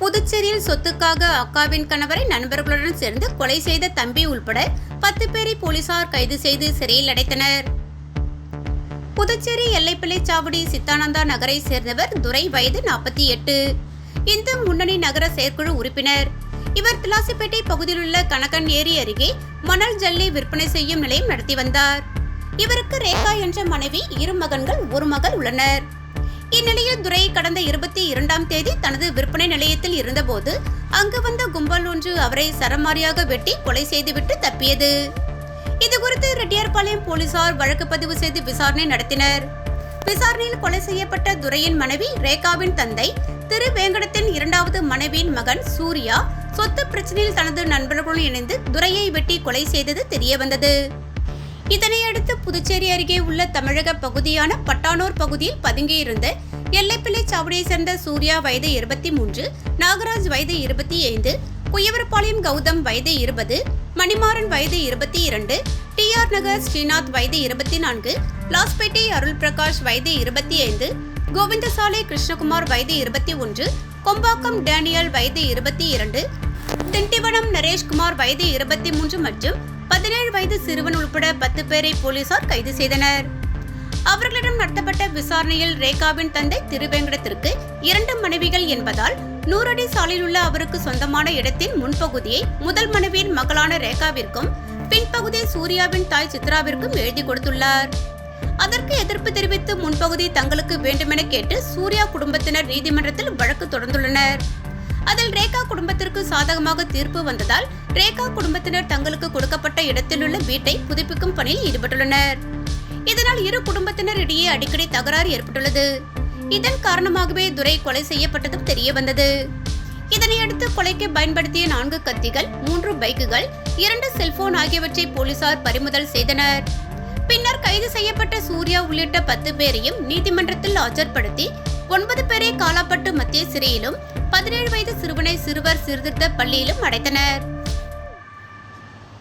புதுச்சேரியில் சொத்துக்காக அக்காவின் கணவரை நண்பர்களுடன் சேர்ந்து கொலை செய்த தம்பி உள்பட பத்து பேரை போலீசார் கைது செய்து சிறையில் அடைத்தனர். புதுச்சேரி எல்லைப்பிள்ளை சாவடி சித்தானந்தா நகரை சேர்ந்தவர் துரை வயது நாற்பத்தி எட்டு. இந்து முன்னணி நகர செயற்குழு உறுப்பினர். இவர் திலாசிப்பேட்டை பகுதியில் உள்ள கனகன் ஏரி அருகே மணல் ஜல்லி விற்பனை செய்யும் நிலையம் நடத்தி வந்தார். இவருக்கு ரேகா என்ற மனைவி இரு மகன்கள் ஒரு மகள் உள்ளனர். இந்நிலையில் துரை கடந்த இருபத்தி இரண்டாம் தேதி தனது விற்பனை நிலையத்தில் இருந்தபோது அங்கு வந்த கும்பல் ஒன்று அவரை சரமாரியாக வெட்டி கொலை செய்துவிட்டு தப்பியது. இதுகுறித்து ரெட்டியார்பாளையம் போலீசார் வழக்கு பதிவு செய்து விசாரணை நடத்தினர். விசாரணையில் கொலை செய்யப்பட்ட துரையின் மனைவி ரேகாவின் தந்தை திரு வேங்கடத்தின் இரண்டாவது மனைவியின் மகன் சூர்யா சொத்து பிரச்சனையில் தனது நண்பர்களுடன் இணைந்து துரையை வெட்டி கொலை செய்தது தெரியவந்தது. இதனையடுத்து புதுச்சேரி அருகே உள்ள தமிழக பகுதியான பட்டானூர் பகுதியில் பதுங்கியிருந்த எல்லைப்பிள்ளை சாவடியை சேர்ந்த சூர்யா வயது இருபத்தி மூன்று நாகராஜ் வயது இருபத்தி ஐந்து குயவரப்பாளையம் கௌதம் வயது இருபது மணிமாறன் வயது இருபத்தி இரண்டு டி ஆர் நகர் ஸ்ரீநாத் வயது இருபத்தி நான்கு லாஸ்பேட்டை அருள் பிரகாஷ் வயது இருபத்தி ஐந்து கோவிந்தசாலை கிருஷ்ணகுமார் வயது இருபத்தி ஒன்று கொம்பாக்கம் டேனியல் வயது இருபத்தி இரண்டு திண்டிவனம் நரேஷ்குமார் வயது இருபத்தி மூன்று மற்றும் பதினேழு வயது சிறுவன் உட்பட பத்து பேரை போலீசார் கைது செய்தனர். அவர்களிடம் நடத்தப்பட்ட விசாரணையில் ரேகாவின் தந்தை திருவேங்கடத்திற்கு இரண்டு மனைவிகள் என்பதால் நூறடி சாலையில் உள்ள அவருக்கு சொந்தமான இடத்தின் முன்பகுதியை முதல் மனைவியின் மகளான ரேகாவிற்கும் பின்பகுதி சூர்யாவின் தாய் சித்ராவிற்கும் எழுதி கொடுத்துள்ளார். அதற்கு எதிர்ப்பு தெரிவித்து முன்பகுதி தங்களுக்கு வேண்டுமென கேட்டு சூர்யா குடும்பத்தினர் நீதிமன்றத்தில் வழக்கு தொடர்ந்துள்ளனர். ரேகா குடும்பத்திற்கு சாதகமாக தீர்ப்பு வந்ததால் ரேகா குடும்பத்தினர் தங்களுக்கு கொடுக்கப்பட்ட இடத்திலுள்ள வீட்டை புதுப்பிக்கும் பணியில் ஈடுபட்டுள்ளனர். இதனால் இரு குடும்பத்தினர் இடையே அடிக்கடி தகராறு ஏற்பட்டுள்ளது. இதன் காரணமாகவே துரை கொலை செய்யப்பட்டதும் தெரிய வந்தது இதனையடுத்து கொலைக்கு பயன்படுத்திய நான்கு கத்திகள் மூன்று பைக்குகள் இரண்டு செல்போன் ஆகியவற்றை போலீசார் பறிமுதல் செய்தனர். பின்னர் கைது செய்யப்பட்ட சூர்யா உள்ளிட்ட பத்து பேரையும் நீதிமன்றத்தில் ஆஜர்படுத்தி ஒன்பது பேரை காலாப்பட்டு மத்திய சிறையிலும் பதினேழு வயது சிறுவனை சிறுவர் சீர்திருத்த பள்ளியிலும் அடைத்தனர்.